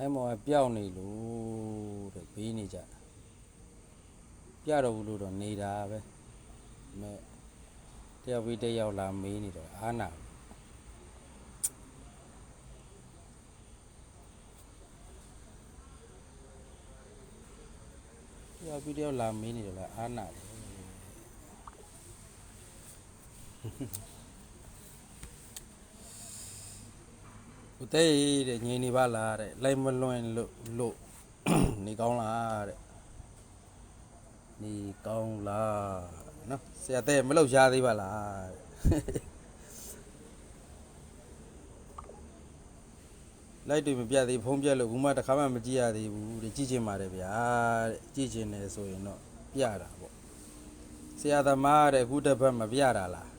အဲမောကပျောက်နေလို့တဲ့ဘေးနေကြတာပြတော့ဘူးလို့တော့နေတာပဲဒါပေမဲ့တယောက်ပြီးတယောက်လာမေးနေတော့အာနာတယောက်ပြီးတယောက်လာမေးနေတော့လားအာနာတယ် ဦးသေးတဲ့ငြိမ်နေပါလားတဲ့လိုက်မလွင်လို့လို့နေကောင်းလားတဲ့နေကောင်းလားနော်ဆရာတဲ့မလောက်ရှားသေးပါလားတဲ့လိုက်တွေမပြတ်သေးဖုံးပြတ်လို့ဘူးမှတစ်ခါမှမကြည့်ရသေးဘူးတဲ့ကြည့်ချင်ပါတယ်ဗျာတဲ့ကြည့်ချင်တယ်ဆိုရင်တော့ပြတာပေါ့ဆရာသမားတဲ့အခုတစ်ပတ်မပြတာလား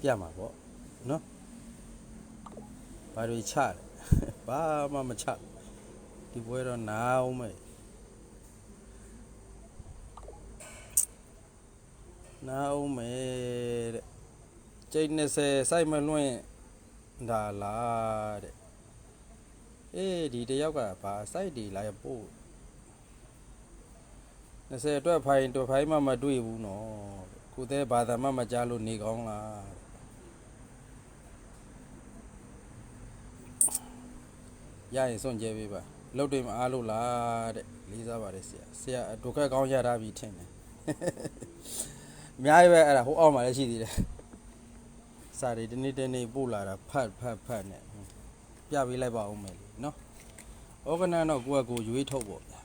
ပြမှာပေါ့နော် ဘာတွေချလဲဘာမှမချဒီပွဲတော့နာအောင်မယ်နာအောင်မယ်တဲ့ကျိတ်20စိုက်မလွင့်ဒါလားတဲ့အေးဒီတယောက်ကဘာစိုက်တီလာရပို့20အတွက်ဖိုင်တော့ဖိုင်မှမတွေ့ဘူးနော်ခုသေးဘာသာမှမကြားလို့နေကောင်းလား ရရင်စွန့်ကြဲပေးပါလုတ်တွေမအားလို့လားတဲ့လေးစားပါတယ်ဆရာဆရာဒုက္ခကောင်းရတာပြီထင်တယ်အများကြီးပဲအဲ့ဒါဟိုအောက်မှာလည်းရှိသေးတယ်စာတွေတနေ့တနေ့ပို့လာတာဖတ်ဖတ်ဖတ်နဲ့ပြပေးလိုက်ပါဦးမယ်လေနော်ဩကနန်တော့ကိုယ့်အကိုရွေးထုတ်ပေါ့ဗျာ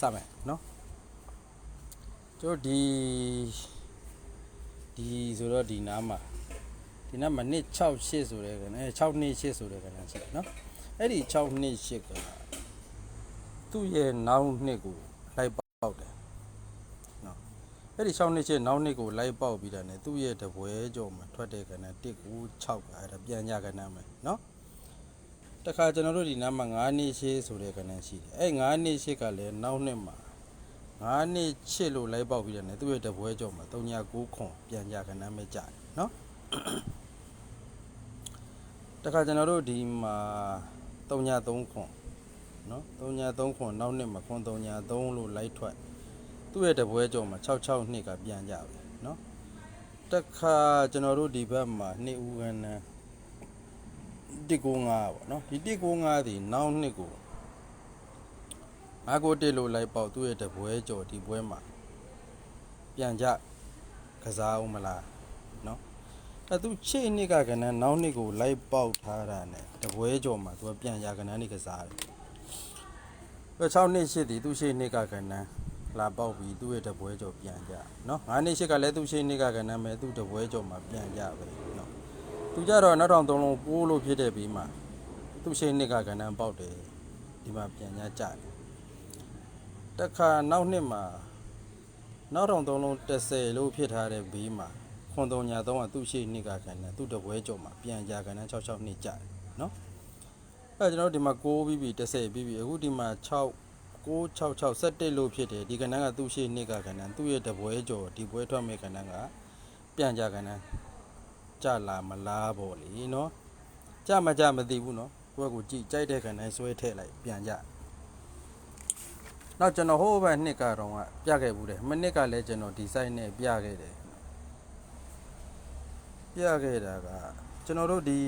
စမယ်နော်ကျို့ဒီဒီဆိုတော့ဒီနားမှာ ဒီနေ့မနစ်6 8ဆိုတဲ့ကနေ6နှစ်8ဆိုတဲ့ကနေရှိတယ်နော်အဲ့ဒီ6နှစ်8ကသူ့ရဲ့နောက်နှစ်ကိုလိုက်ပေါက်တယ်နော်အဲ့ဒီ6နှစ်8နောက်နှစ်ကိုလိုက်ပေါက်ပြီးတာ ਨੇ သူ့ရဲ့တပွဲကြော်မှာထွက်တဲ့ကနေ1 9 6ကအဲ့ဒါပြန်ကြကနေမယ်နော်တခါကျွန်တော်တို့ဒီနားမှာ9နှစ်8ဆိုတဲ့ကနေရှိတယ်အဲ့9နှစ်8ကလည်းနောက်နှစ်မှာ9နှစ်8လို့လိုက်ပေါက်ပြီးတာ ਨੇ သူ့ရဲ့တပွဲကြော်မှာ3ည9ခွန်ပြန်ကြကနေမယ်ကြတယ်နော် တခါကျွန်တော်တို့ဒီမှာ3ည3ခွန်နော်3ည3ခွန်နောက်နှစ်မှာခွန်3ည3လို့လိုက်ထွက်သူ့ရဲ့တပွဲကြော်မှာ66နှစ်ကပြန်ကြပြီနော်တခါကျွန်တော်တို့ဒီဘက်မှာနှစ်ဦးခန်းနန်း195ပေါ့နော်ဒီ195ဒီနောက်နှစ်ကိုငါကိုတစ်လို့လိုက်ပေါက်သူ့ရဲ့တပွဲကြော်ဒီပွဲမှာပြန်ကြကစားအောင်မလားနော် အဲသူချစ်နှစ်ကကဏ္ဍနောက်နှစ်ကိုလိုက်ပေါက်ထားတာ ਨੇ တပွဲကြော်မှာသူကပြန်ရကဏ္ဍနေကစားတယ်အဲ6နှစ်ရှိသည်သူရှိနှစ်ကကဏ္ဍလာပေါက်ပြီးသူ့ရဲ့တပွဲကြော်ပြန်ကြနော်9နှစ်ရှိကလည်းသူရှိနှစ်ကကဏ္ဍမဲ့သူ့တပွဲကြော်မှာပြန်ကြပဲနော်သူကြတော့နောက်ထောင်သုံးလုံးပိုးလို့ဖြစ်တဲ့ပြီးမှသူရှိနှစ်ကကဏ္ဍပေါက်တယ်ဒီမှာပြန်ကြကြတယ်တခါနောက်နှစ်မှာနောက်ထောင်သုံးလုံး30လို့ဖြစ်ထားတဲ့ပြီးမှာ ခွန်တုံညာတော့သူ့ရှိနှစ်ကခံတယ်သူ့တပွဲကြော်မှာပြန်ကြခံတယ်66နှစ်ကြာတယ်နော်အဲကျွန်တော်တို့ဒီမှာ6ပြီးပြီ30ပြီးပြီအခုဒီမှာ6 666 17လို့ဖြစ်တယ်ဒီကဏ္ဍကသူ့ရှိနှစ်ကခံတယ်သူ့ရဲ့တပွဲကြော်ဒီပွဲထွက်မဲ့ကဏ္ဍကပြန်ကြခံတယ်ကြာလာမလားပေါ့လေနော်ကြာမကြာမသိဘူးနော်ကိုယ့်ကိုကြည့်ကြိုက်တဲ့ခံတိုင်းဆွဲထည့်လိုက်ပြန်ကြနောက်ကျွန်တော်ဟိုးဘက်နှစ်ကတော့ကပြခဲ့ဘူးတယ်မနှစ်ကလည်းကျွန်တော်ဒီ site နဲ့ပြခဲ့တယ် ပြခဲ့တာကကျွန်တော်တို့ဒီ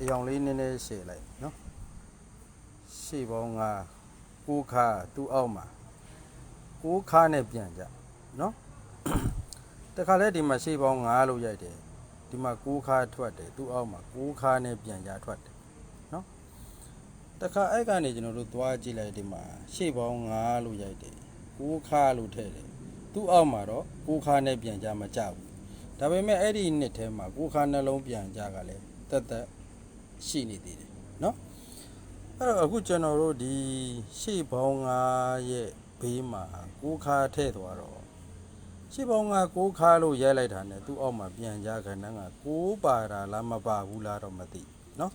အယောင်လေးနည်းနည်းရှည်လိုက်နော်ရှေ့ပေါင်းကကိုးခါသူ့အောက်မှာကိုးခါနဲ့ပြန်ကြနော်တခါလဲဒီမှာရှေ့ပေါင်း9လို့ရိုက်တယ်ဒီမှာကိုးခါထွက်တယ်သူ့အောက်မှာကိုးခါနဲ့ပြန်ကြထွက်တယ်နော်တခါအဲ့ကနေကျွန်တော်တို့သွားကြည့်လိုက်ဒီမှာရှေ့ပေါင်း9လို့ရိုက်တယ်ကိုးခါလို့ထည့်တယ်သူ့အောက်မှာတော့ကိုးခါနဲ့ပြန်ကြမကြဘူး ဒါပေမဲ့အဲ့ဒီနှစ်ထဲမှာကိုယ်ခါနှလုံးပြန်ကြကလည်းတက်တက်ရှိနေသေးတယ်เนาะအဲ့တော့အခုကျွန်တော်တို့ဒီရှေ့ဘောင်း9ရဲ့ဘေးမှာကိုယ်ခါထည့်သွားတော့ရှေ့ဘောင်း9ကိုယ်ခါလို့ရိုက်လိုက်တာနဲ့သူ့အောက်မှာပြန်ကြခဏကကိုးပါတာလားမပါဘူးလားတော့မသိเนาะ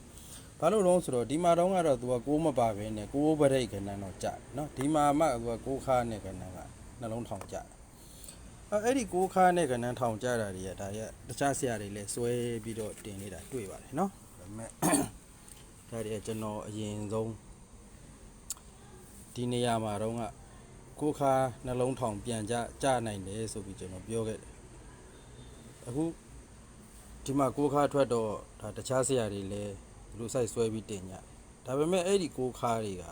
ဘာလို့လဲဆိုတော့ဒီမှာတော့ကတော့သူကကိုးမပါဘဲနဲ့ကိုးပရိတ်ခဏတော့ကြာတယ်เนาะဒီမှာမှသူကကိုးခါနဲ့ခဏကနှလုံးထောင်ကြာတယ် အဲ့အဲ့ဒီကိုခါနဲ့ကနန်းထောင်ကြတာတွေကဒါရတခြားဆရာတွေလည်းစွဲပြီးတော့တင်နေတာတွေ့ပါတယ်နော်ဒါပေမဲ့ဒါတွေကကျွန်တော်အရင်ဆုံးဒီနေရာမှာတော့ကကိုခါနှလုံးထောင်ပြန်ကြကြနိုင်တယ်ဆိုပြီးကျွန်တော်ပြောခဲ့တယ်အခုဒီမှာကိုခါထွက်တော့ဒါတခြားဆရာတွေလည်းဒီလိုစိုက်စွဲပြီးတင်ကြဒါပေမဲ့အဲ့ဒီကိုခါတွေက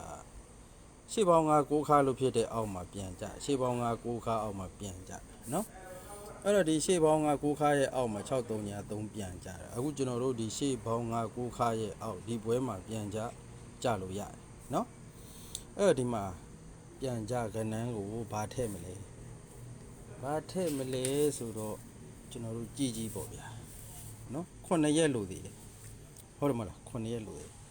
ရှေ့ပေါင်းက6ခါလို့ဖြစ်တဲ့အောက်မှာပြန်ကြရှေ့ပေါင်းက6ခါအောက်မှာပြန်ကြ နော်အဲ့တော့ဒီရှေ့ပေါင်းက6ခါရဲ့အောက်မှာ6 3ညာ3ပြန်ကြတာအခုကျွန်တော်တို့ဒီရှေ့ပေါင်းက6ခါရဲ့အောက်ဒီပွဲမှာပြန်ကြကြလို့ရတယ်နော်အဲ့တော့ဒီမှာပြန်ကြကဏ္ဍကိုဘာထည့်မလဲဘာထည့်မလဲဆိုတော့ကျွန်တော်တို့ကြည့်ကြည့်ပေါ့ဗျာနော်9ရက်လို့သေးတယ်ဟုတ်တယ်မလား9ရက်လို့သေးတယ်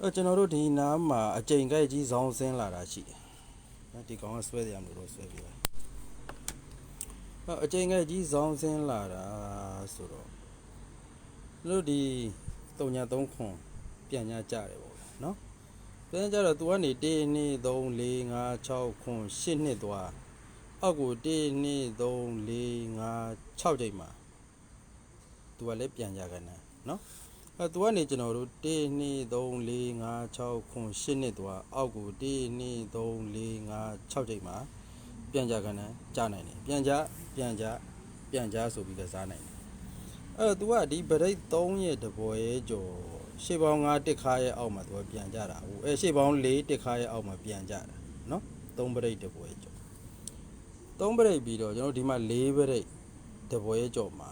အဲ့ကျွန်တော်တို့ဒီနားမှာအကြိမ်ကြိုက်ကြီးဇောင်းဆင်းလာတာရှိတယ်။နော်ဒီကောင်ကဆွဲတယ်မလို့တော့ဆွဲပြပါ။အဲ့ အကြိမ်ကြိုက်ကြီးဇောင်းဆင်းလာတာဆိုတော့တို့ဒီ3ည3ခွန်ပြန်ညကြတယ်ပေါ့နော်။ပြန်ကြတော့ तू ကနေ1 2 3 4 5 6ခွန်8နှစ်သွားအောက်ကို1 2 3 4 5 6ကြိမ်မှာ तू ကလည်းပြန်ကြကန်တယ်နော်။အဲသူကနေကျွန်တော်တို့1 2 3 4 5 6ခွန်8နှစ်သွားအောက်ကို1 2 3 4 5 6ချိန်မှာ ပြန်ကြကန်တယ်ကြားနိုင်တယ်ပြန်ကြပြန်ကြပြန်ကြဆိုပြီးကစားနိုင်တယ်အဲသူကဒီဗရိတ်3ရဲ့တဘောရဲ့ကျော်ရှေ့ပေါင်း5တစ်ခါရဲ့အောက်မှာသူကပြန်ကြတာဟိုအဲရှေ့ပေါင်း4တစ်ခါရဲ့အောက်မှာပြန်ကြတာနော်3ဗရိတ်တဘောရဲ့ကျော်3ဗရိတ်ပြီးတော့ကျွန်တော်တို့ဒီမှာ4ဗရိတ်တဘောရဲ့ကျော်မှာ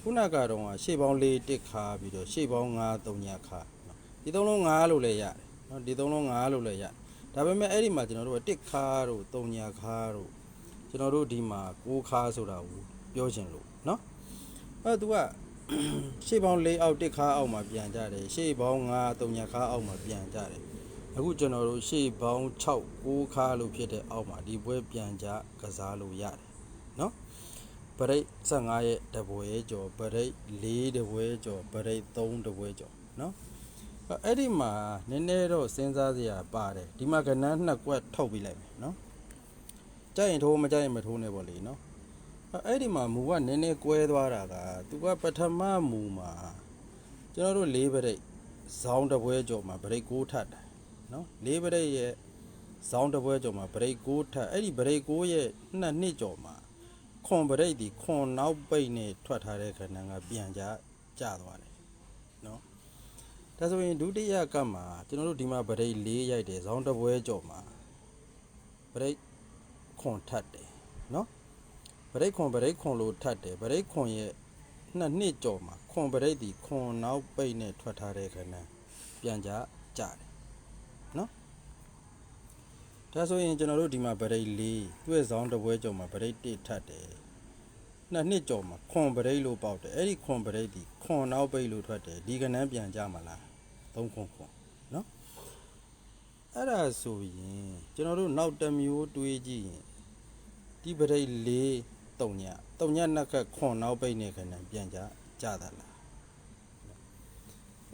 ခုနကတော့ကရှေ့ပေါင်း၄တစ်ခါပြီးတော့ရှေ့ပေါင်း9 3ညခါနော်ဒီသုံးလုံး9လို့လည်းရတယ်နော်ဒီသုံးလုံး9လို့လည်းရတယ် ဒါပေမဲ့အဲ့ဒီမှာကျွန်တော်တို့ကတစ်ခါတို့3ညခါတို့ကျွန်တော်တို့ဒီမှာ9ခါဆိုတာကိုပြောချင်လို့နော်အဲ့သူက ရှေ့ပေါင်း၄အောက်တစ်ခါအောက်မှာပြန်ကြတယ်ရှေ့ပေါင်း9 3ညခါအောက်မှာပြန်ကြတယ်အခုကျွန်တော်တို့ရှေ့ပေါင်း6 9ခါလို့ဖြစ်တဲ့အောက်မှာဒီပွဲပြန်ကြကစားလို့ရတယ်နော် ပရိတ်15ရဲ့တပွဲကျော်ပရိတ်4တပွဲကျော်ပရိတ်3တပွဲကျော်เนาะ အဲ့ဒီမှာနည်းနည်းတော့စဉ်းစားစရာပါတယ်ဒီမှာကဏန်းနှစ်ကွက်ထုတ်ပြီးလိုက်မယ်နော်ကြိုက်ရင်ထိုးမကြိုက်ရင်မထိုးနဲ့ပေါ့လေနော်အဲ့ဒီမှာမူကနည်းနည်းကွဲသွားတာကသူကပထမမူမှာကျွန်တော်တို့၄ဗရိတ်ဇောင်းတပွဲကြော်မှာဗရိတ်6ထပ်တယ်နော်၄ဗရိတ်ရဲ့ဇောင်းတပွဲကြော်မှာဗရိတ်6ထပ်အဲ့ဒီဗရိတ်6ရဲ့နှစ်နှစ်ကြော်မှာခွန်ဗရိတ်ဒီခွန်နောက်ပိတ်နဲ့ထွက်ထားတဲ့ခဏကပြန်ကြကြသွားတယ်နော် ဒါဆိုရင်ဒုတိယကပ်မှာကျွန်တော်တို့ဒီမှာပရိတ်၄ရိုက်တယ်ဇောင်းတစ်ပွဲကြော်မှာပရိတ်ခွန်ထတ်တယ်နော်ပရိတ်ခွန်ပရိတ်ခွန်လို့ထတ်တယ်ပရိတ်ခွန်ရဲ့နှစ်နှစ်ကြော်မှာခွန်ပရိတ်ဒီခွန်နောက်ပိတ်နဲ့ထွက်ထားတဲ့ခဏပြန်ကြကျတယ်နော်ဒါဆိုရင်ကျွန်တော်တို့ဒီမှာပရိတ်၄တွေ့ဇောင်းတစ်ပွဲကြော်မှာပရိတ်၁ထတ်တယ်နှစ်နှစ်ကျော်မှာခွန်ပရိတ်လို့ပေါက်တယ်အဲ့ဒီခွန်ပရိတ်ဒီခွန်နောက်ပိတ်လို့ထွက်တယ်ဒီကနန်းပြန်ကြမှာလား သုံးခွန်ခွန်နော်အဲ့ဒါဆိုရင်ကျွန်တော်တို့နောက်တစ်မျိုးတွေးကြည့်ရင်ဒီပရိတ်၄တုံညတုံညနှစ်ခက်ခွန်နောက်ပိတ်နေကနန်းပြန်ကြကြတာလား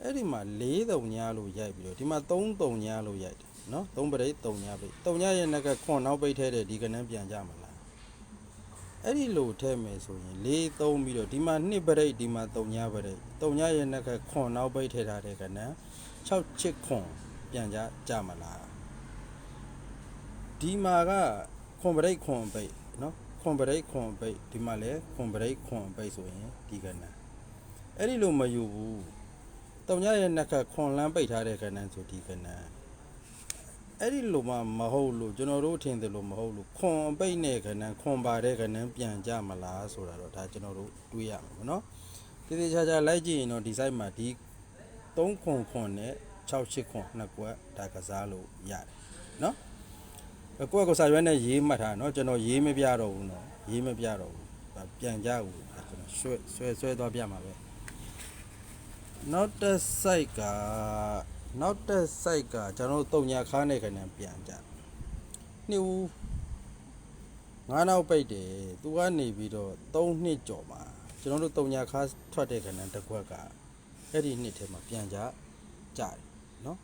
အဲ့ဒီမှာ၄တုံညလို့ရိုက်ပြီးတော့ဒီမှာ၃တုံညလို့ရိုက်တယ်နော်၃ပရိတ်တုံညပိတ်တုံညရဲ့နှစ်ခက်ခွန်နောက်ပိတ်ထဲတဲ့ဒီကနန်းပြန်ကြမှာလားအဲ့ဒီလိုထဲမယ်ဆိုရင်၄သုံးပြီးတော့ဒီမှာ2ပရိတ်ဒီမှာ3ညပရိတ်3ညရဲ့နှစ်ခက်ခွန်နောက်ပိတ်ထည့်ထားတဲ့ကဏ္ဍ 6ချစ်ခွန်ပြန်ကြကြမလားဒီမှာကခွန်ပရိတ်ခွန်ပိတ်နော်ခွန်ပရိတ်ခွန်ပိတ်ဒီမှာလည်းခွန်ပရိတ်ခွန်ပိတ်ဆိုရင်ဒီကဏ္ဍအဲ့ဒီလိုမယူဘူး3ညရဲ့နှစ်ခက်ခွန်လန်းပိတ်ထားတဲ့ကဏ္ဍဆိုဒီကဏ္ဍအဲ့ဒီလိုမှမဟုတ်လို့ကျွန်တော်တို့ထင်တယ်လို့မဟုတ်လို့ခွန်ပိတ်နဲ့ခဏခွန်ပါတဲ့ခဏပြန်ကြမလားဆိုတာတော့ဒါကျွန်တော်တို့တွေးရမှာပေါ့နော်တည်တည်ချာချာလိုက်ကြည့်ရင်တော့ဒီ site မှာဒီ 3ခွန်ခွန်နဲ့6 8ခွန်နှစ်ကွက်ဒါကစားလို့ရတယ်နော်အကွက်ကိုစာရွက်နဲ့ရေးမှတ်ထားနော်ကျွန်တော်ရေးမပြတော့ဘူးနော်ရေးမပြတော့ဘူးဒါပြန်ကြဘူးဒါကျွန်တော်ရွှဲဆွဲဆွဲသွားပြမှာပဲနောက်တစ် site ကနောက်တဲ့ site ကကျွန်တော်တို့တုံညာခါးနေခဏပြန်ကြနှစ်ဦးငါးနောက်ပိတ်တယ်သူကနေပြီးတော့3နှစ်ကျော်မှာကျွန်တော်တို့တုံညာခါးထွက်တဲ့ခဏတစ်ခွက်က အဲ့ဒီနှစ်ထဲမှာပြန်ကြကြတယ်နော်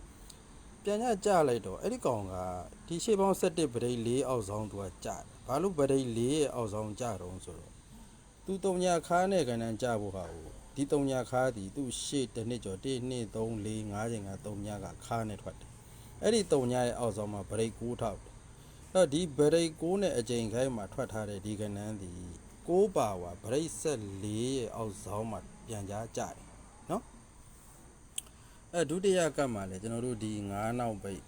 ပြန်ကြကြလိုက်တော့အဲ့ဒီကောင်ကဒီရှေ့ပေါင်း17ပရိတ်4အောက်ဆောင်သူကကြတယ်ဘာလို့ဗရိတ်လေးရဲ့အောက်ဆောင်ကြတော့ဆိုတော့သူတုံညာခါနဲ့ကဏ္ဍကြဖို့ဟာကိုဒီတုံညာခါဒီသူ့ရှေ့တစ်နှစ်ကျော်1 2 3 4 5ချိန်ကတုံညာကခါနဲ့ထွက်တယ်အဲ့ဒီတုံညာရဲ့အောက်ဆောင်မှာဗရိတ်6ထောက်တယ်အဲ့တော့ဒီဗရိတ်6နဲ့အချိန်ခိုင်းမှာထွက်ထားတဲ့ဒီကဏ္ဍဒီ6ပါဝါဗရိတ်ဆက်4ရဲ့အောက်ဆောင်မှာပြန်ကြားကြတယ်နော် အဲဒုတိယကပ်မှာလည်းကျွန်တော်တို့ဒီ9နောက်ပိတ်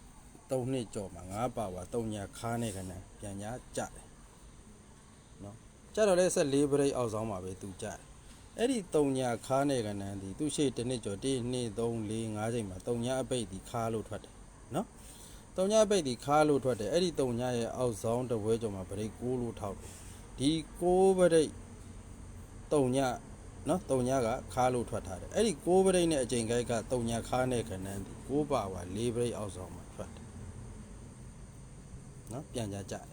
3နှစ်ကျော်မှာ9ပါဝါ3ညာခါနဲ့ကဏ္ဍပြန်ကြားကြတယ်နော်ကြတော့လဲဆက်4ဗရိတ်အောက်ဆောင်မှာပဲသူကြတယ်အဲ့ဒီ3ညာခါနဲ့ကဏ္ဍဒီသူ့ရှေ့တစ်နှစ်ကျော်1 2 3 4 5ချိန်မှာ3ညာအပိတ်ဒီခါလို့ထွက်တယ်နော်3ညာအပိတ်ဒီခါလို့ထွက်တယ်အဲ့ဒီ3ညာရဲ့အောက်ဆောင်တစ်ပွဲကျော်မှာဗရိတ်6လို့ထောက်တယ်ဒီ6ဗရိတ်3ညာ နော်3ညာကခါလို့ထွက်ထားတယ်အဲ့ဒီ6ဗရိတ်နဲ့အချိန်ခိုက်က3ညာခါနဲ့ကဏ္ဍဒီ6ပါဝါ4ဗရိတ်အောက်ဆောင်မှာထွက်တယ်နော်ပြန်ကြကြတယ်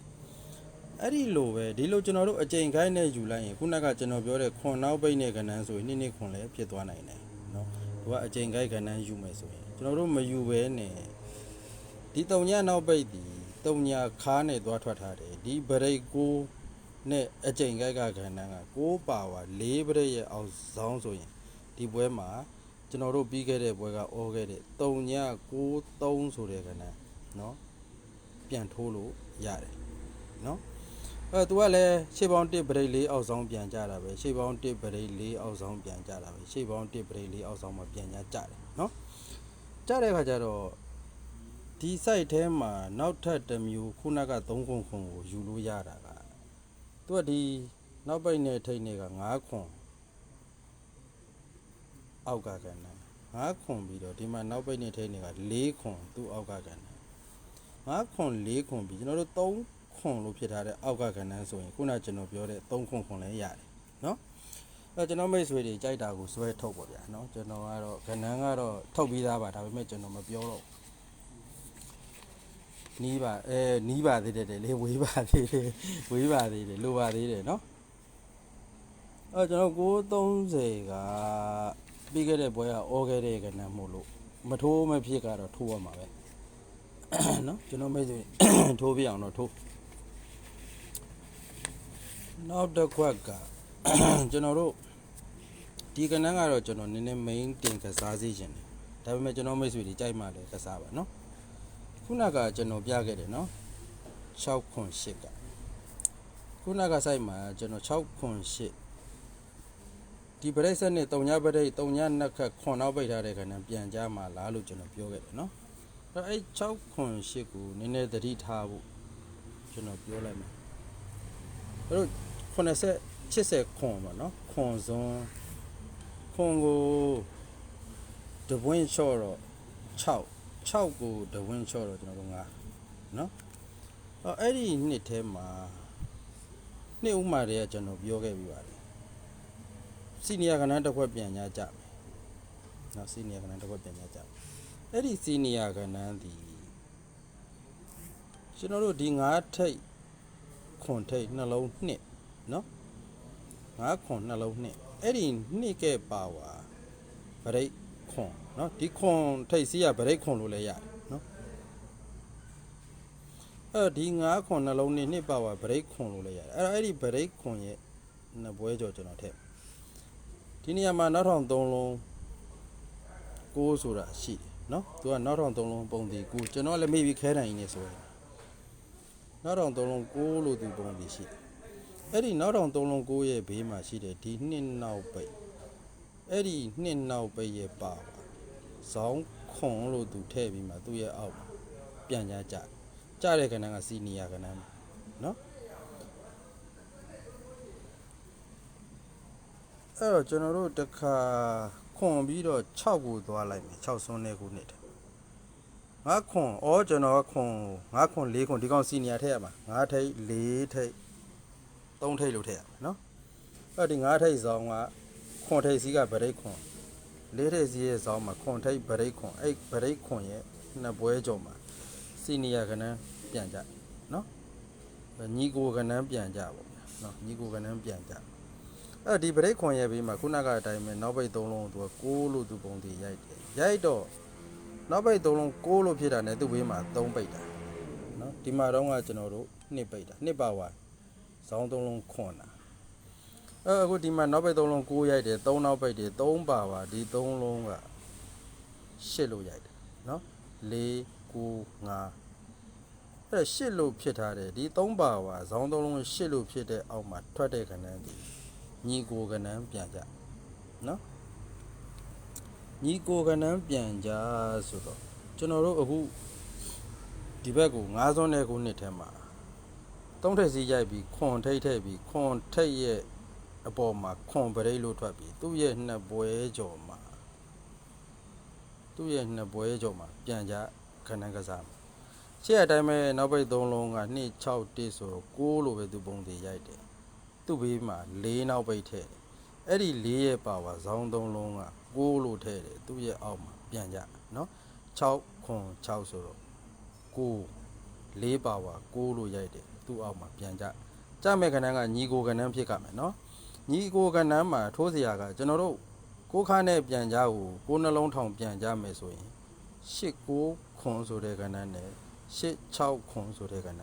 အဲ့ဒီလိုပဲဒီလိုကျွန်တော်တို့အကြိမ်ခိုင်းနဲ့ယူလိုက်ရင်ခုနကကျွန်တော်ပြောတဲ့ခွန်နောက်ပိတ်နဲ့ကဏ္ဍဆိုရင်နှစ်နှစ်ခွန်လည်းဖြစ်သွားနိုင်တယ်နော်သူကအကြိမ်ခိုင်းကဏ္ဍယူမယ်ဆိုရင်ကျွန်တော်တို့မယူဘဲနဲ့ဒီတုံညနောက်ပိတ်ဒီတုံညာခါနဲ့သွားထွက်ထားတယ်ဒီဗရိတ်ကို နဲ့အကြိမ်ခိုက်ကကဏ္ဍက6ပါဝါ4ဗရိတ်ရဲ့အောက်ဆောင်ဆိုရင်ဒီပွဲမှာကျွန်တော်တို့ပြီးခဲ့တဲ့ပွဲကအောခဲ့တဲ့တုံညာ6 3ဆိုတဲ့ကဏ္ဍနော်ပြန်ထိုးလို့ရတယ်နော်အဲသူကလည်းရှေ့ပေါင်း1ဗရိတ်လေးအောက်ဆောင်ပြန်ကြတာပဲရှေ့ပေါင်း1ဗရိတ်လေးအောက်ဆောင်ပြန်ကြတာပဲရှေ့ပေါင်း1ဗရိတ်လေးအောက်ဆောင်မှာပြန်ကြကြတယ်နော်ကြတဲ့ခါကျတော့ဒီ site ထဲမှာနောက်ထပ်တစ်မျိုးခုနက3ခွန်ခွန်ကိုယူလို့ရတာက သူကဒီနောက်ပိတ်နဲ့ထိတ်နဲ့က9ခွန်အောက်ကကဏ္ဍ9ခွန်ပြီးတော့ဒီမှာနောက်ပိတ်နဲ့ထိတ်နဲ့က4ခွန်သူ့အောက်ကကဏ္ဍ5ခွန်4ခွန်ပြီးကျွန်တော်တို့3ခွန်လို့ဖြစ်ထားတဲ့အောက်ကကဏ္ဍဆိုရင်ခုနကကျွန်တော်ပြောတဲ့3ခွန်ခွန်လည်းရတယ်နော်အဲကျွန်တော်မိတ်ဆွေတွေကြိုက်တာကိုစွဲထုတ်ပါဗျာနော်ကျွန်တော်ကတော့ကဏ္ဍကတော့ထုတ်ပြီးသားပါဒါပေမဲ့ကျွန်တော်မပြောတော့ နီးပါအဲနီးပါသေးတယ်လေဝေးပါသေးတယ်ဝေးပါသေးတယ်လိုပါသေးတယ်နော်အဲကျွန်တော်930ကပြီးခဲ့တဲ့ဘွဲကအောခဲ့တဲ့ကဏ္ဍမို့လို့မထိုးမဖြစ်ကတော့ထိုးရမှာပဲနော်ကျွန်တော်မိတ်ဆွေထိုးပြအောင်တော့ထိုးနောက်တစ်ခွက်ကကျွန်တော်တို့ဒီကဏ္ဍကတော့ကျွန်တော်နည်းနည်း main တင်ကစားစေခြင်းတယ်ဒါပေမဲ့ကျွန်တော်မိတ်ဆွေတွေကြိုက်မှလည်းကစားပါနော် ခုနကကျွန်တော်ပြခဲ့တယ်နော်6ခွန်8ကခုနက site မှာကျွန်တော်6ခွန်8ဒီပရိစ္ဆေနဲ့တုံညာပရိတ်တုံညာနှစ်ခတ်ခွန်နောက်ပိတ်ထားတဲ့ခဏပြန်ကြမှာလားလို့ကျွန်တော်ပြောခဲ့တယ်နော်အဲ့အဲ့6ခွန်8ကိုနည်းနည်းသတိထားဖို့ကျွန်တော်ပြောလိုက်မယ်အဲ့တော့80 80ခွန်ပါနော်ခွန်စွန်းခွန်ကိုတပွင့်ချော့တော့6 6ကိုတဝင်းချော့တော့ကျွန်တော်တို့9နော်အဲ့အဲ့ဒီနှစ်ထဲမှာနှစ်ဥမာတွေကကျွန်တော်ပြောခဲ့ပြီးပါတယ်စီနီယာကဏ္ဍတစ်ခွက်ပြန်ညကြမယ်နော်စီနီယာကဏ္ဍတစ်ခွက်ပြန်ညကြမယ်အဲ့ဒီစီနီယာကဏ္ဍဒီကျွန်တော်တို့ဒီ9ထိတ်ခွန်ထိတ်နှလုံးနှစ်နော်9ခွန်နှလုံးနှစ်အဲ့ဒီနှစ်ကဲပါဝါဗရိတ်ခွန် နော်ဒီခွန်ထိတ်စီးရဗရိတ်ခွန်လို့လည်းရတယ်နော်အဲ့ဒီ9ခွန်နှလုံးနှစ်နှစ်ပါဝါဗရိတ်ခွန်လို့လည်းရတယ်အဲ့တော့အဲ့ဒီဗရိတ်ခွန်ရဲ့နှစ်ပွဲကြော်ကျွန်တော်ထည့်ဒီနေရာမှာနောက်ထောင်3လုံး6ဆိုတာရှိတယ်နော်သူကနောက်ထောင်3လုံးပုံတည်9ကျွန်တော်လည်းမေ့ပြီးခဲတိုင်နေဆိုရင်နောက်ထောင်3လုံး6လို့သူပုံတည်ရှိတယ်အဲ့ဒီနောက်ထောင်3လုံး6ရဲ့ဘေးမှာရှိတယ်ဒီနှစ်နောက်ပိတ်အဲ့ဒီနှစ်နောက်ပိတ်ရဲ့ပါပါ ဇောင်းခွန်လို့သူထည့်ပြီးမှသူ့ရဲ့အောက်ပြန်ကြကြကြတဲ့ခဏကစီနီယာခဏနော်အဲ့တော့ကျွန်တော်တို့တစ်ခါခွန်ပြီးတော့6ကိုသွားလိုက်မယ်6ဆွန်းတဲ့ခုနှစ်တယ်ငါခွန်ဩကျွန်တော်ကခွန်ငါခွန်4ခွန်ဒီကောင်စီနီယာထည့်ရမှာ5ထိပ်4ထိပ်3ထိပ်လို့ထည့်ရမှာနော်အဲ့ဒီ5ထိပ်ဆောင်ကခွန်ထိပ်စီးကဗရိတ်ခွန် 4ထိပ်စီးရဲ့ဆောင်မှာခွန်ထိပ်ဗရိတ်ခွန်အဲ့ဗရိတ်ခွန်ရဲ့နှစ်ပွဲကြော်မှာစီနီယာကနန်းပြန်ကြနော်ညီကိုကနန်းပြန်ကြပေါ့နော်ညီကိုကနန်းပြန်ကြအဲ့ဒီဗရိတ်ခွန်ရဲ့ဘေးမှာခုနကအတိုင်းပဲနောက်ပိတ်၃လုံးကိုသူက6လို့သူပုံတည်ရိုက်တယ်ရိုက်တော့နောက်ပိတ်၃လုံး6လို့ဖြစ်တာနဲ့သူ့ဘေးမှာ3ပိတ်တာနော်ဒီမှာတော့ကကျွန်တော်တို့2ပိတ်တာ2ပါဝါဇောင်းသုံးလုံးခွန်တာ အဲအခုဒီမှာနောက်ပိတ်သုံးလုံး9ရိုက်တယ်3နောက်ပိတ်တယ်3ပါပါဒီ3လုံးက8လို့ရိုက်တယ်နော်4 9 5အဲ့ရှစ်လို့ဖြစ်ထားတယ်ဒီ3ပါပါဇောင်းသုံးလုံးရှစ်လို့ဖြစ်တဲ့အောက်မှာထွက်တဲ့ခဏန်းဒီညီကိုခဏန်းပြန်ကြနော်ညီကိုခဏန်းပြန်ကြဆိုတော့ကျွန်တော်တို့အခုဒီဘက်ကို9စွန်းတဲ့ခုနှစ်ထဲမှာသုံးထက်စီရိုက်ပြီးခွန်ထိတ်ထည့်ပြီးခွန်ထိတ်ရဲ့ အပေါ်မှာခွန်ပရိတ်လို့ထွက်ပြီးသူ့ရဲ့နှစ်ပွဲကြော်မှာသူ့ရဲ့နှစ်ပွဲကြော်မှာပြန်ကြခဏကစားမှာရှေ့အတိုင်းပဲနောက်ပိတ်သုံးလုံးက2 6 1ဆိုတော့6လို့ပဲသူပုံသေးရိုက်တယ်သူ့ဘေးမှာ4နောက်ပိတ်ထည့်တယ်အဲ့ဒီ4ရဲ့ပါဝါဇောင်းသုံးလုံးက6လို့ထည့်တယ်သူ့ရဲ့အောက်မှာပြန်ကြနော်6ခွန်6ဆိုတော့6၄ပါဝါ6လို့ရိုက်တယ်သူ့အောက်မှာပြန်ကြကြမဲ့ခဏန်းကညီကိုခဏန်းဖြစ်ကမယ်နော် ညီကိုခဏန်းမှာထိုးစရာကကျွန်တော်တို့ကိုခါနဲ့ပြန်ကြကိုကိုနှလုံးထောင်ပြန်ကြမယ်ဆိုရင်၈9ခွန်ဆိုတဲ့ခဏန်းနဲ့၈6ခွန်ဆိုတဲ့ခဏန်း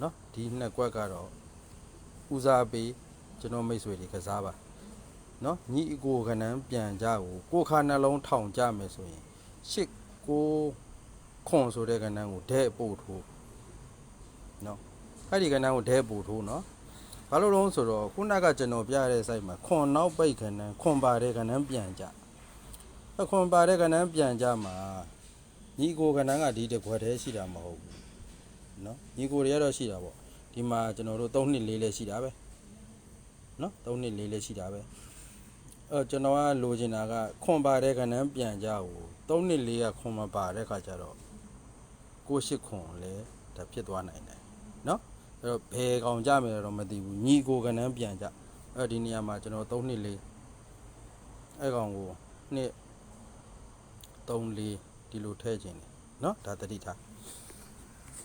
နော်ဒီနှစ်ကွက်ကတော့ဦးစားပေးကျွန်တော်မိတ်ဆွေတွေကစားပါနော်ညီအကိုခဏန်းပြန်ကြကိုကိုခါနှလုံးထောင်ကြမယ်ဆိုရင်၈9ခွန်ဆိုတဲ့ကဏ္ဍကိုဒဲပို့ထိုးနော်အဲ့ဒီကဏ္ဍကိုဒဲပို့ထိုးနော် ဘာလို့လဲဆိုတော့ခုနကကျွန်တော်ပြရတဲ့ site မှာခွန်နောက်ပိတ်ကဏ္ဍခွန်ပါတဲ့ကဏ္ဍပြန်ကြအခွန်ပါတဲ့ကဏ္ဍပြန်ကြမှာညီကိုကဏ္ဍကဒီတစ်ခွက်တည်းရှိတာမဟုတ်ဘူးနော်ညီကိုတွေကတော့ရှိတာပေါ့ဒီမှာကျွန်တော်တို့3နှစ်4လည်းရှိတာပဲနော်3နှစ်4လည်းရှိတာပဲအဲကျွန်တော်ကလိုချင်တာကခွန်ပါတဲ့ကဏ္ဍပြန်ကြကို3နှစ်4ကခွန်မပါတဲ့ခါကျတော့ကိုရှိခွန်လည်းဒါဖြစ်သွားနိုင်တယ်နော် အဲ့တော့ဘယ်ကောင်ကြမယ်တော့မသိဘူးညီကိုကဏ္ဍပြန်ကြအဲဒီနေရာမှာကျွန်တော်3နှစ်4အဲ့ကောင်ကိုနှစ်3 4ဒီလိုထည့်ခြင်းတယ်နော်ဒါတတိထား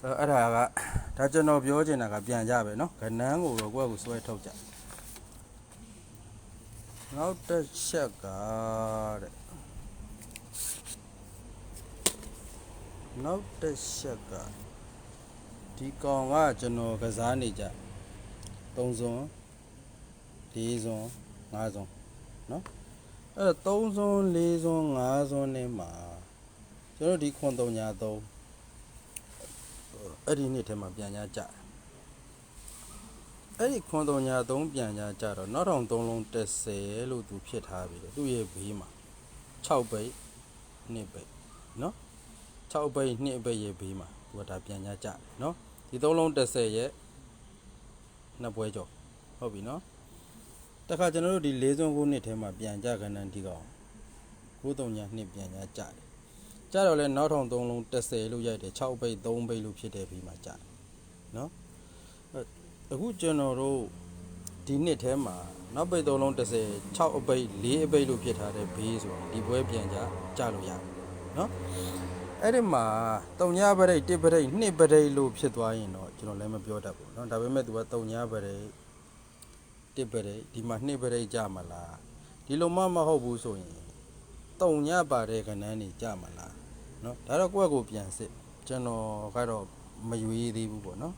အဲ့အဲ့ဒါကဒါကျွန်တော်ပြောချင်တာကပြန်ကြပဲနော်ကဏ္ဍကိုတော့ကိုယ့်ကိုစွဲထုတ်ကြနောက်တစ်ချက်ကတဲ့နောက်တစ်ချက်က ဒီကောင်ကကျွန်တော်ကစားနေကြ3စွန်း4စွန်း5စွန်းနော်အဲ့တော့3စွန်း4စွန်း5စွန်းနဲ့မှာကျွန်တော်ဒီခွန်3ညာ3အဲ့ဒီနေ့ထဲမှာပြန်ကြကြတယ်အဲ့ဒီခွန်3ညာ3ပြန်ကြကြတော့နောက်ထောင်3လုံး30လို့သူဖြစ်ထားပြီလေသူ့ရဲ့ဘေးမှာ6ပိတ်2ပိတ်နော်6ပိတ်2ပိတ်ရဲ့ဘေးမှာသူကဒါပြန်ကြကြတယ်နော် ဒီ3လုံး30ရဲ့နှစ်ပွဲကျော်ဟုတ်ပြီနော်တခါကျွန်တော်တို့ဒီ၄စွန်းခုနှစ်ထဲမှာပြန်ကြကဏ္ဍဒီကောင်93ညာနှစ်ပြန်ကြကြတယ်ကြတော့လဲနောက်ထောင်3လုံး30လို့ရိုက်တယ်6ပိတ်3ပိတ်လို့ဖြစ်တဲ့ပြီးမှကြတယ်နော်အဲ့အခုကျွန်တော်တို့ဒီနှစ်ထဲမှာနောက်ပိတ်3လုံး30 6အပိတ်4အပိတ်လို့ဖြစ်ထားတဲ့ဘေးဆိုရင်ဒီပွဲပြန်ကြကြလို့ရတယ်နော် အဲ့ဒီမှာတုံညာပရိတ်တစ်ပရိတ်နှစ်ပရိတ်လို့ဖြစ်သွားရင်တော့ကျွန်တော်လည်းမပြောတတ်ဘူးเนาะဒါပေမဲ့ तू ကတုံညာပရိတ်တစ်ပရိတ်ဒီမှာနှစ်ပရိတ်ကြမလားဒီလိုမှမဟုတ်ဘူးဆိုရင်တုံညာပါတဲ့ခဏန်းနေကြမလားเนาะဒါတော့ကိုယ့်ကိုယ်ပြန်စစ်ကျွန်တော်ကတော့မရွေးသေးဘူးပေါ့เนาะ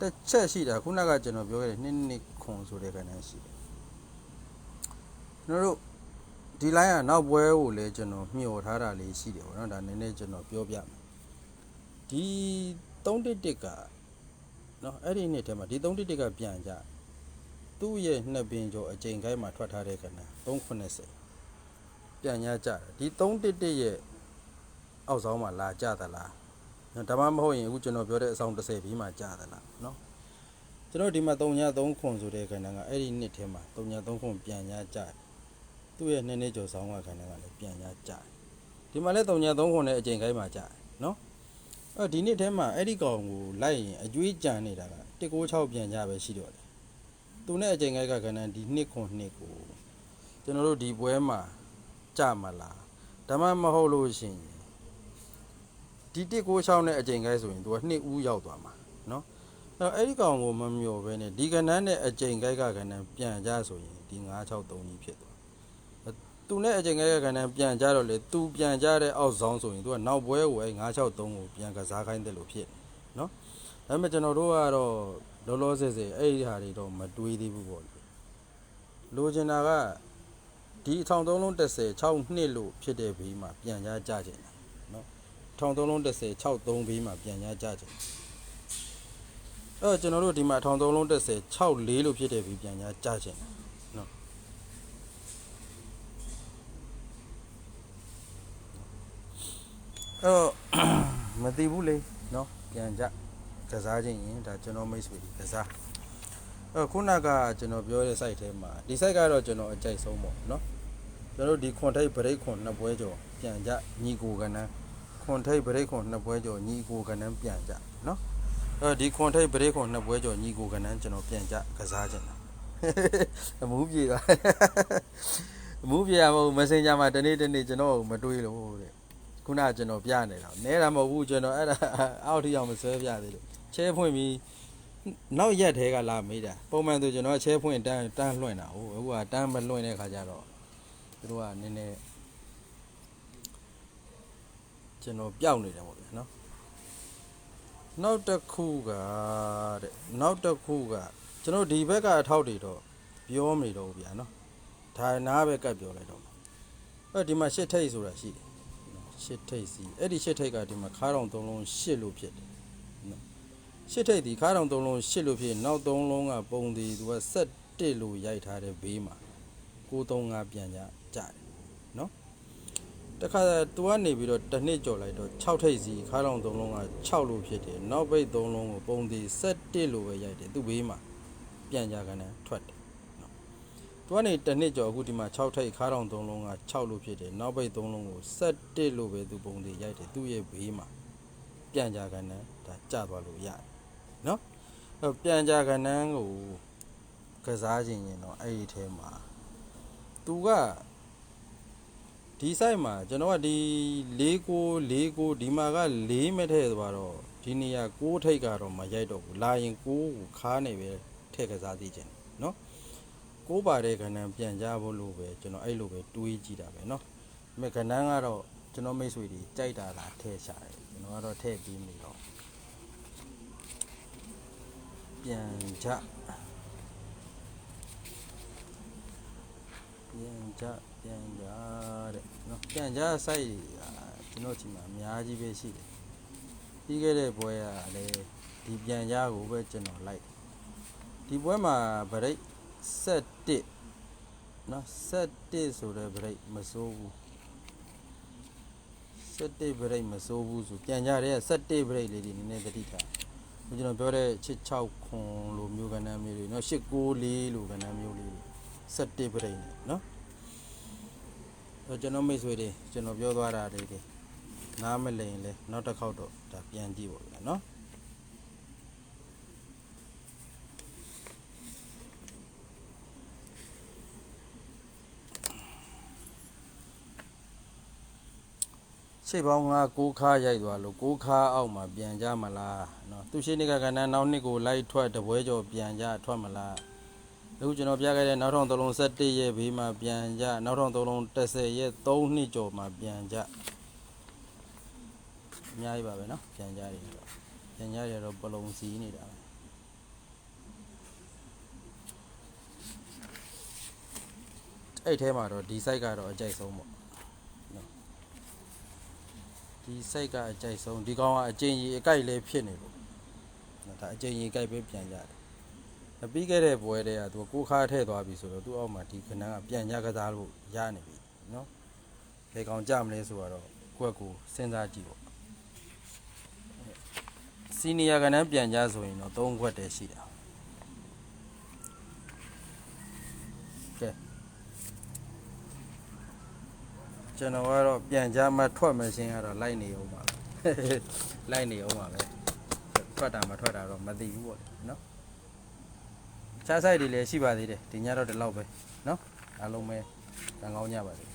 တစ်ချက်ရှိတာခုနကကျွန်တော်ပြောခဲ့တဲ့နှစ်နှစ်ခွန်ဆိုတဲ့ခဏန်းရှိတယ်ကျွန်တော်တို့ ဒီ line ကနောက်ပွဲကိုလည်းကျွန်တော်မျှော်ထားတာလေးရှိတယ်ပေါ့နော်ဒါနည်းနည်းကျွန်တော်ပြောပြမယ်ဒီ311ကနော်အဲ့ဒီနှစ်ထဲမှာဒီ311ကပြန်ကြသူ့ရဲ့နှစ်ပင်ကျော်အချိန်ခိုင်းမှာထွက်ထားတဲ့ကဏ္ဍ390ပြန်ညကြတယ်ဒီ311ရဲ့အောက်ဆောင်မှာလာကြသလားနော်ဒါမှမဟုတ်ရင်အခုကျွန်တော်ပြောတဲ့အဆောင်30ပြီးမှကြသလားနော်ကျွန်တော်ဒီမှာ3ည3ခွန်ဆိုတဲ့ကဏ္ဍကအဲ့ဒီနှစ်ထဲမှာ3ည3ခွန်ပြန်ညကြတယ် သူ့ရဲ့နှစ်နှစ်ကျော်ဆောင်းကခံတဲ့ကလည်းပြန်ရကြတယ်ဒီမှာလည်းတုံညာ3ခုနဲ့အကျင့်ခိုင်းမှာကြတယ်နော်အဲဒီနှစ်ထဲမှာအဲ့ဒီကောင်ကိုလိုက်ရင်အကျွေးကြံနေတာက196ပြန်ကြပဲရှိတော့တယ်သူနဲ့အကျင့်ခိုင်းကခံတဲ့ဒီနှစ်ခွန်နှစ်ကိုကျွန်တော်တို့ဒီပွဲမှာကြမှာလားဒါမှမဟုတ်လို့ရှိရင်ဒီ196နဲ့အကျင့်ခိုင်းဆိုရင်သူကနှစ်ဦးရောက်သွားမှာနော်အဲ့တော့အဲ့ဒီကောင်ကိုမမျောပဲနဲ့ဒီကဏ္ဍနဲ့အကျင့်ခိုင်းကကဏ္ဍပြန်ကြဆိုရင်ဒီ963ကြီးဖြစ်သွား သူနဲ့အချိန်ကလေးကဏ္ဍပြန်ကြတော့လေသူပြန်ကြတဲ့အောက်ဆောင်ဆိုရင်သူကနောက်ပွဲကိုအဲ963ကိုပြန်ကစားခိုင်းတယ်လို့ဖြစ်တယ်နော်ဒါပေမဲ့ကျွန်တော်တို့ကတော့လောလောဆယ်ဆယ်အဲ့ဒီဟာတွေတော့မတွေးသေးဘူးပေါ့လေလိုချင်တာကဒီအထောင်သုံးလုံး30 6နှစ်လို့ဖြစ်တဲ့ဘေးမှာပြန်ကြကြချင်တယ်နော်ထောင်သုံးလုံး30 6 3ဘေးမှာပြန်ကြကြချင်တယ်အဲ့တော့ကျွန်တော်တို့ဒီမှာထောင်သုံးလုံး30 6 4လို့ဖြစ်တဲ့ဘေးပြန်ကြကြချင်တယ်နော်အဲ့ တော့မသိဘူးလေနော်ပြန်ကြကစားခြင်းရင်ဒါကျွန်တော်မိတ်ဆွေဒီကစားအဲ့ခုနကကျွန်တော်ပြောတဲ့ site ထဲမှာဒီ site ကတော့ကျွန်တော်အကြိုက်ဆုံးပေါ့နော်ကျွန်တော်ဒီခွန်ထိပ်ဗရိတ်ခွန်နှစ်ပွဲကျော်ပြန်ကြညီကိုကနန်းခွန်ထိပ်ဗရိတ်ခွန်နှစ်ပွဲကျော်ညီကိုကနန်းပြန်ကြနော်အဲ့ဒီခွန်ထိပ်ဗရိတ်ခွန်နှစ်ပွဲကျော်ညီကိုကနန်းကျွန်တော်ပြန်ကြကစားခြင်းတာအမူးပြေသွားအမူးပြေရမဟုတ် Messenger မှာတနေ့တနေ့ကျွန်တော်ကိုမတွေးလို့တဲ့ ခုနကကျွန်တော်ပြနေတာနဲတာမဟုတ်ဘူးကျွန်တော်အဲ့ဒါအောက်ထိအောင်မဆွဲပြသေးလို့ချဲဖွင့်ပြီးနောက်ရက်ထဲကလာမေးတာပုံမှန်ဆိုကျွန်တော်ချဲဖွင့်တန်းတန်းလွှင့်တာဟုတ်အခုကတန်းမလွှင့်တဲ့ခါကျတော့သူတို့ကနည်းနည်းကျွန်တော်ပျောက်နေတယ်ပေါ့ဗျာနော်နောက်တစ်ခုကတဲ့နောက်တစ်ခုကကျွန်တော်ဒီဘက်ကအထောက်တွေတော့ပြောမနေတော့ဘူးဗျာနော်ဒါနားပဲကတ်ပြောလိုက်တော့အဲ့ဒီမှာရှစ်ထိတ်ဆိုတာရှိတယ် ရှစ်ထိပ်စီအဲ့ဒီရှစ်ထိပ်ကဒီမှာခါးတောင်သုံးလုံးရှစ်လို့ဖြစ်တယ်နော်ရှစ်ထိပ်ဒီခါးတောင်သုံးလုံးရှစ်လို့ဖြစ်နောက်သုံးလုံးကပုံဒီသူကဆက်တစ်လို့ရိုက်ထားတဲ့ဘေးမှာ935ပြန်ကြကြတယ်နော်တခါသူကနေပြီးတော့တစ်နှစ်ကြော်လိုက်တော့6ထိပ်စီခါးတောင်သုံးလုံးက6လို့ဖြစ်တယ်နောက်ပိတ်သုံးလုံးကိုပုံဒီဆက်တစ်လို့ပဲရိုက်တယ်သူ့ဘေးမှာပြန်ကြကနေထွက်တယ် သူကနေတစ်နှစ်ကျော်အခုဒီမှာ6ထိပ်ခါးတောင်3လုံးက6လို့ဖြစ်တယ်နောက်ပိတ်3လုံးကို7လို့ပဲသူပုံတွေရိုက်တယ်သူ့ရဲ့ဘေးမှာပြန်ကြကန်နန်းဒါကျသွားလို့ရတယ်နော်အဲ့ပြန်ကြကန်နန်းကိုကစားခြင်းရင်တော့အဲ့ဒီထဲမှာသူကဒီ site မှာကျွန်တော်ကဒီ4ကို4ကိုဒီမှာက4မဲ့ထည့်သွားတော့ဒီနေရာ6ထိပ်ကတော့မရိုက်တော့ဘူးလာရင်6ကိုခါနေပဲထည့်ကစားသေးခြင်းနော် ကိုးပါတဲ့ခဏန်းပြန်ကြဖို့လို့ပဲကျွန်တော်အဲ့လိုပဲတွေးကြည့်တာပဲเนาะဒါပေမဲ့ခဏန်းကတော့ကျွန်တော်မိတ်ဆွေတွေကြိုက်တာလားထည့်ရှာတယ်ကျွန်တော်ကတော့ထည့်ပြီးနေတော့ပြန်ကြပြန်ကြပြန်ကြတဲ့เนาะပြန်ကြ site ကျွန်တော်ဒီမှာအများကြီးပဲရှိတယ်ပြီးခဲ့တဲ့ပွဲကလည်းဒီပြန်ကြကိုပဲကျွန်တော်လိုက်တယ်ဒီပွဲမှာဗရိတ် ဆက်တစ်နော်ဆက်တစ်ဆိုတဲ့ break မစိုးဘူးဆက်တစ် break မစိုးဘူးဆိုပြန်ကြတဲ့ဆက်တစ် break လေးတွေနည်းနည်းသတိထားခုကျွန်တော်ပြောတဲ့ချစ်6ခွန်လိုမျိုးကဏ္ဍမျိုးတွေနော်8 9 4လိုကဏ္ဍမျိုးလေးတွေဆက်တစ် break နဲ့နော်အဲကျွန်တော်မိတ်ဆွေတွေကျွန်တော်ပြောသွားတာလေးတွေနားမလည်ရင်လဲနောက်တစ်ခေါက်တော့ဒါပြန်ကြည့်ပါဗျာနော် ရှေ့ပေါင်းက6ခါရိုက်သွားလို့6ခါအောက်မှာပြန်ကြမလားเนาะသူရှိနေကကဏ္ဍနောက်နှစ်ကိုလိုက်ထွက်တပွဲကျော်ပြန်ကြထွက်မလားအခုကျွန်တော်ပြခဲ့တဲ့နောက်ထောင်3လုံး17ရဲ့ဘေးမှာပြန်ကြနောက်ထောင်3လုံး30ရဲ့3နှစ်ကျော်မှာပြန်ကြအများကြီးပါပဲเนาะပြန်ကြတယ်တော့ပြန်ကြတယ်တော့ပလုံစီနေတာပဲအဲ့ထဲမှာတော့ဒီ site ကတော့အကြိုက်ဆုံးပေါ့ ဒီစိတ်ကအကြိုက်ဆုံးဒီကောင်ကအကျဉ်ကြီးအကြိုက်လေးဖြစ်နေလို့နော်ဒါအကျဉ်ကြီးအကြိုက်ပဲပြန်ကြတယ်အပြီးခဲ့တဲ့ပွဲတည်းကသူကကိုးခါထည့်သွားပြီဆိုတော့သူ့အောက်မှာဒီခဏကပြန်ကြကစားလို့ရနေပြီနော်လေကောင်ကြမလဲဆိုတော့ကိုယ့်ကိုစဉ်းစားကြည့်ပေါ့စီနီယာကနန်းပြန်ကြဆိုရင်တော့၃ခွက်တည်းရှိတာကဲ ကျွန်တော်ကတော့ပြန်ကြမှထွက်မရှင်းကတော့လိုက်နေအောင်ပါပဲလိုက်နေအောင်ပါပဲထွက်တာမထွက်တာတော့မသိဘူးပေါ့လေနော်ခြားဆိုင်တွေလည်းရှိပါသေးတယ်ဒီညတော့ဒီလောက်ပဲနော်အားလုံးပဲကံကောင်းကြပါစေ